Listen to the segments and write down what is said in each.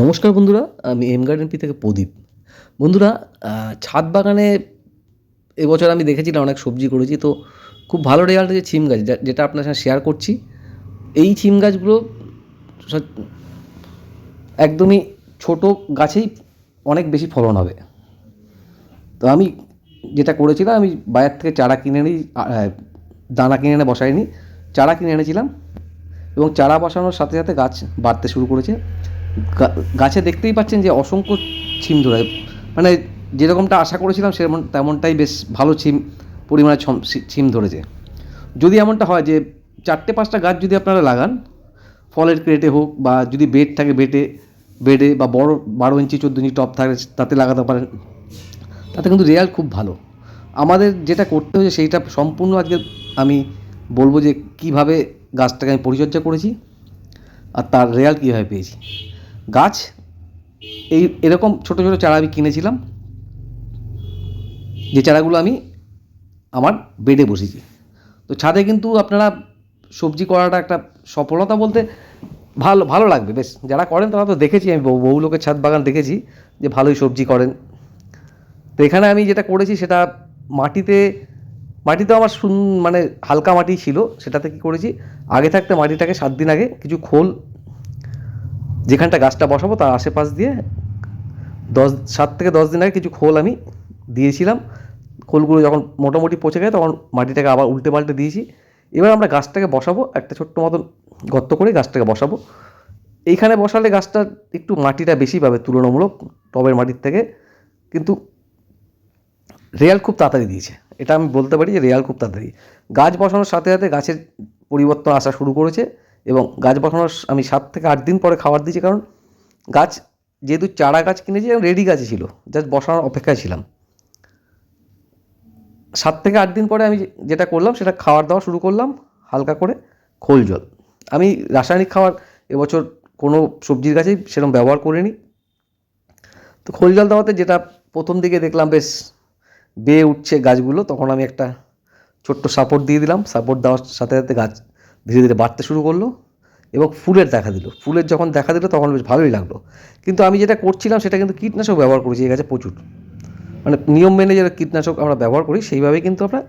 নমস্কার বন্ধুরা, আমি এম গার্ডেন পি থেকে প্রদীপ। বন্ধুরা ছাদ বাগানে এবছর আমি দেখেছিলাম অনেক সবজি করেছি, তো খুব ভালো রেজাল্ট হয়েছে ছিম গাছ যেটা আপনার সাথে শেয়ার করছি। এই ছিম গাছগুলো একদমই ছোট গাছেই অনেক বেশি ফলন হবে। তো আমি যেটা করেছিলাম, আমি বাজার থেকে চারা কিনে নিই দানা কিনে এনে বসাইনি, চারা কিনে এনেছিলাম এবং চারা বসানোর সাথে সাথে গাছ বাড়তে শুরু করেছে। গাছে দেখতেই পাচ্ছেন যে অসংখ্য ছিম ধরে মানে যেরকমটা আশা করেছিলাম সেরকম, তেমনটাই বেশ ভালো ছিম, পরিমাণে ছম- ধরেছে। যদি এমনটা হয় যে চারটে পাঁচটা গাছ যদি আপনারা লাগান, ফলের ক্রেটে হোক বা যদি বেড থাকে বেডে বেডে বা বড় বারো ইঞ্চি, চোদ্দ ইঞ্চি টপ থাকে, তাতে লাগাতে পারেন, তাতে কিন্তু রেয়াল খুব ভালো। আমাদের যেটা করতে হয়েছে সেইটা সম্পূর্ণ আজকে আমি বলব যে কীভাবে গাছটাকে আমি পরিচর্যা করেছি আর তার রেয়াল কীভাবে পেয়েছি। গাছ, এই এরকম ছোট ছোট চারা আমি কিনেছিলাম। যে চারাগুলো আমি আমার বেডে বসেছি। তো ছাদে কিন্তু আপনারা সবজি করাটা একটা সফলতা বলতে ভালো ভালো লাগবে। বেশ, যারা করেন তারা তো দেখেছি, আমি বহু লোকের ছাদ বাগান দেখেছি যে ভালোই সবজি করেন। তো এখানে আমি যেটা করেছি সেটা মাটিতে মাটিতে আমার শুন মানে হালকা মাটি ছিল, সেটাতে কি করেছি, আগে থাকতে মাটিটাকে সাত দিন আগে কিছু খোল যেখানটা গাছটা বসাবো তার আশেপাশ দিয়ে দশ, সাত থেকে দশ দিন আগে কিছু খোল আমি দিয়েছিলাম। খোলগুলো যখন মোটামুটি পচে গেছে তখন মাটিটাকে আবার উল্টে পাল্টে দিয়েছি। এবার আমরা গাছটাকে বসাবো, একটা ছোট্ট মতন গর্ত করে গাছটাকে বসাবো। এইখানে বসালে গাছটা একটু মাটিটা বেশি পাবে তুলনামূলক টবের মাটির থেকে। কিন্তু রেয়াল খুব তাড়াতাড়ি দিয়েছে। এটা আমি বলতে পারি যে রেয়াল খুব তাড়াতাড়ি। গাছ বসানোর সাথে সাথে গাছের পরিবর্তন আসা শুরু করেছে। এবং গাছ বসানোর আমি সাত থেকে আট দিন পরে খাবার দিয়েছি, কারণ গাছ যেহেতু চারা গাছ কিনেছি রেডি গাছে ছিল জাস্ট বসানোর অপেক্ষায় ছিলাম। সাত থেকে আট দিন পরে আমি যেটা করলাম, সেটা খাবার দাওয়া শুরু করলাম, হালকা করে খোল জল। আমি রাসায়নিক খাবার এবছর কোনো সবজির গাছেই সেরকম ব্যবহার করিনি। তো খোল জল দেওয়াতে যেটা প্রথম দিকে দেখলাম, বেশ বেয়ে উঠছে গাছগুলো, তখন আমি একটা ছোট্ট সাপোর্ট দিয়ে দিলাম। সাপোর্ট দেওয়ার সাথে সাথে গাছ ধীরে ধীরে বাড়তে শুরু করল এবং ফুলের দেখা দিল। ফুলের যখন দেখা দিল তখন বেশ ভালোই লাগল। কিন্তু আমি যেটা করছিলাম সেটা কিন্তু কীটনাশক ব্যবহার করেছি, এই গাছে প্রচুর। মানে নিয়ম মেনে যেটা কীটনাশক আমরা ব্যবহার করি, সেইভাবেই কিন্তু আমরা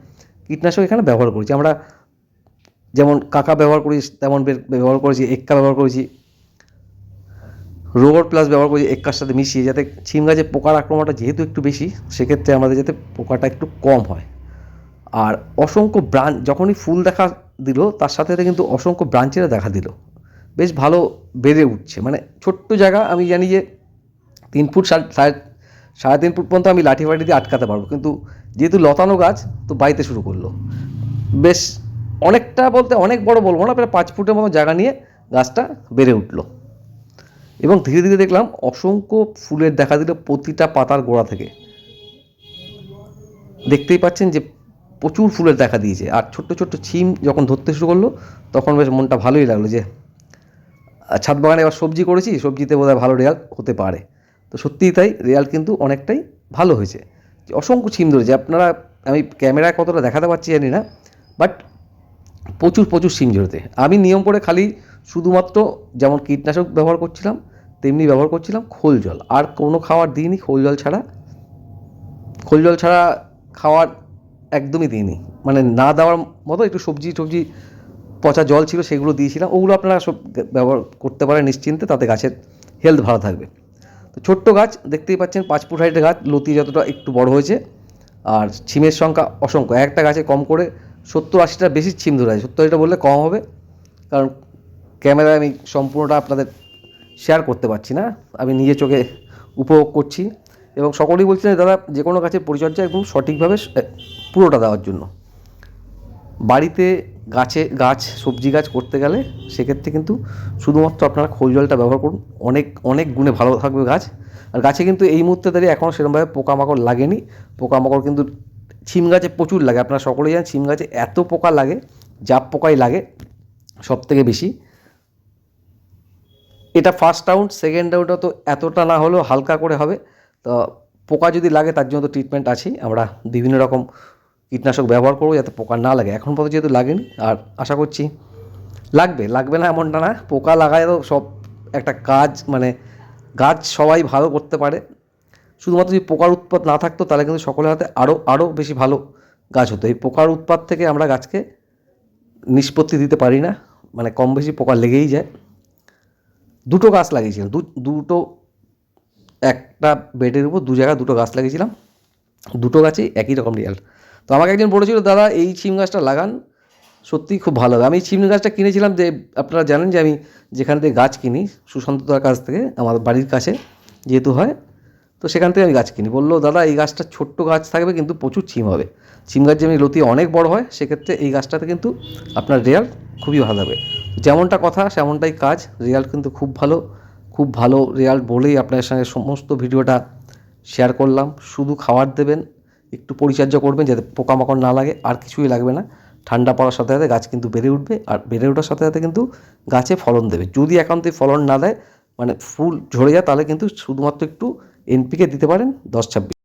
কীটনাশক এখানে ব্যবহার করেছি। আমরা যেমন কাকা ব্যবহার করি, তেমন ব্যবহার করেছি, এক্কা ব্যবহার করেছি। রোবট প্লাস ব্যবহার করেছি, এক্কার সাথে মিশিয়ে, যাতে ছিম গাছে পোকার আক্রমণটা যেহেতু একটু বেশি, সেক্ষেত্রে আমাদের যাতে পোকাটা একটু কম হয়। আর অসংখ্য ব্রাঞ্চ যখনই ফুল দেখা দিল, তার সাথে কিন্তু অসংখ্য ব্রাঞ্চেরা দেখা দিল। বেশ ভালো বেড়ে উঠছে। মানে ছোট্ট জায়গা, আমি জানি যে তিন ফুট, সাড়ে সাড়ে তিন ফুট পর্যন্ত আমি লাঠি ফাঠি দিয়ে আটকাতে পারব। কিন্তু যেহেতু লতানো গাছ, তো বাইতে শুরু করল। বেশ অনেকটা বলতে অনেক বড় বলব না, প্রায় পাঁচ ফুটের মতো জায়গা নিয়ে গাছটা বেড়ে উঠল। এবং ধীরে ধীরে দেখলাম অসংখ্য ফুলের দেখা দিল প্রতিটা পাতার গোড়া থেকে। দেখতেই পাচ্ছেন যে প্রচুর ফুলের দেখা দিয়েছে। আর ছোট্ট ছোট্ট ছিম যখন ধরতে শুরু করল, তখন বেশ মনটা ভালোই লাগল যে ছাদ বাগানে এবার সবজি করেছি, সবজিতে বোধহয় ভালো রেয়াল হতে পারে। তো সত্যিই তাই, রেয়াল কিন্তু অনেকটাই ভালো হয়েছে। অসংখ্য ছিম ধরেছে। আপনারা, আমি ক্যামেরায় কতটা দেখাতে পারছি জানি না, বাট প্রচুর প্রচুর সিম জড়িতে আমি নিয়ম করে খালি শুধুমাত্র যেমন কীটনাশক ব্যবহার করছিলাম, তেমনি ব্যবহার করছিলাম খোল জল। আর কোনো খাওয়ার দিইনি, খোল জল ছাড়া। খোল জল ছাড়া খাওয়ার একদমই দিইনি। মানে না দেওয়ার মতো একটু সবজি টবজি পচা জল ছিল সেগুলো দিয়েছিলাম। ওগুলো আপনারা সব ব্যবহার করতে পারেন নিশ্চিন্তে, তাতে গাছের হেলথ ভালো থাকবে। তো ছোট্ট গাছ, দেখতেই পাচ্ছেন পাঁচ ফুট হাইটের গাছ, লতি যতটা একটু বড় হয়েছে। আর ছিমের সংখ্যা অসংখ্য। একটা গাছে কম করে সত্তর আশিটা বেশি ছিম ধরে আছে। সত্তর আশিটা বললে কম হবে। কারণ ক্যামেরায় আমি সম্পূর্ণটা আপনাদের শেয়ার করতে পারছি না। আমি নিজে চোখে উপভোগ করছি। এবং সকলেই বলছেন দাদা, যে কোনো গাছের পরিচর্যা একদম সঠিকভাবে পুরোটা দেওয়ার জন্য। বাড়িতে গাছে, গাছ, সবজি গাছ করতে গেলে সেক্ষেত্রে কিন্তু শুধুমাত্র আপনারা খোল জলটা ব্যবহার করুন। অনেক অনেক গুণে ভালো থাকবে গাছ। আর গাছে কিন্তু এই মুহূর্তে দাঁড়িয়ে এখনও সেরকমভাবে পোকামাকড় লাগেনি। পোকামাকড় কিন্তু ছিম গাছে প্রচুর লাগে। আপনারা সকলেই জানেন ছিম গাছে এত পোকা লাগে, জাপ পোকাই লাগে সব থেকে বেশি। এটা ফার্স্ট রাউন্ড সেকেন্ড রাউন্ডটা তো এতটা না হলেও হালকা করে হবে। তো পোকা যদি লাগে, তার জন্য তো ট্রিটমেন্ট আছেই। আমরা বিভিন্ন রকম কীটনাশক ব্যবহার করব যাতে পোকা না লাগে। এখন পর্যন্ত যেহেতু লাগেনি, আর আশা করছি লাগবে। লাগবে না এমনটা না। পোকা লাগায় তো সব একটা কাজ মানে গাছ সবাই ভালো করতে পারে। শুধুমাত্র যদি পোকার উৎপাত না থাকতো, তাহলে কিন্তু সকলের হাতে আরও আরও বেশি ভালো গাছ হতো। এই পোকার উৎপাত থেকে আমরা গাছকে নিষ্পত্তি দিতে পারি না। মানে কম বেশি পোকা লেগেই যায়। দুটো গাছ লাগিয়েছিলাম। দুটো একটা বেডের উপর দু জায়গায় দুটো গাছ লাগিয়েছিলাম। দুটো গাছেই একই রকম রেজাল্ট তো আমাকে একজন বলেছিল, দাদা, এই সিম গাছটা লাগান। সত্যিই খুব ভালো হবে। আমি সিম গাছটা কিনেছিলাম যে, আপনারা জানেন যে আমি যেখান থেকে গাছ কিনি সুশান্ততার কাছ থেকে, আমার বাড়ির কাছে যেহেতু হয়, তো সেখান থেকে আমি গাছ কিনি। বলল, দাদা, এই গাছটা ছোট্ট গাছ থাকবে, কিন্তু প্রচুর ছিম হবে। ছিম গাছ যেমনি লতি অনেক বড় হয়, সেক্ষেত্রে এই গাছটাতে কিন্তু আপনার রেজাল্ট খুবই ভালো হবে যেমনটা কথা, সেমনটাই কাজ। রেজাল্ট কিন্তু খুব ভালো। খুব ভালো রেজাল্ট বলেই আপনার সঙ্গে সমস্ত ভিডিওটা শেয়ার করলাম। শুধু খাবার দেবেন, একটু পরিচর্যা করবেন যাতে পোকামাকড় না লাগে, আর কিছুই লাগবে না। ঠান্ডা পড়ার সাথে সাথে গাছ কিন্তু বেড়ে উঠবে, আর বেড়ে ওঠার সাথে সাথে কিন্তু গাছে ফলন দেবে। যদি একান্তই ফলন না দেয় মানে ফুল ঝরে যায়, তাহলে কিন্তু শুধুমাত্র একটু এনপিকে দিতে পারেন, দশ ছাব্বিশ।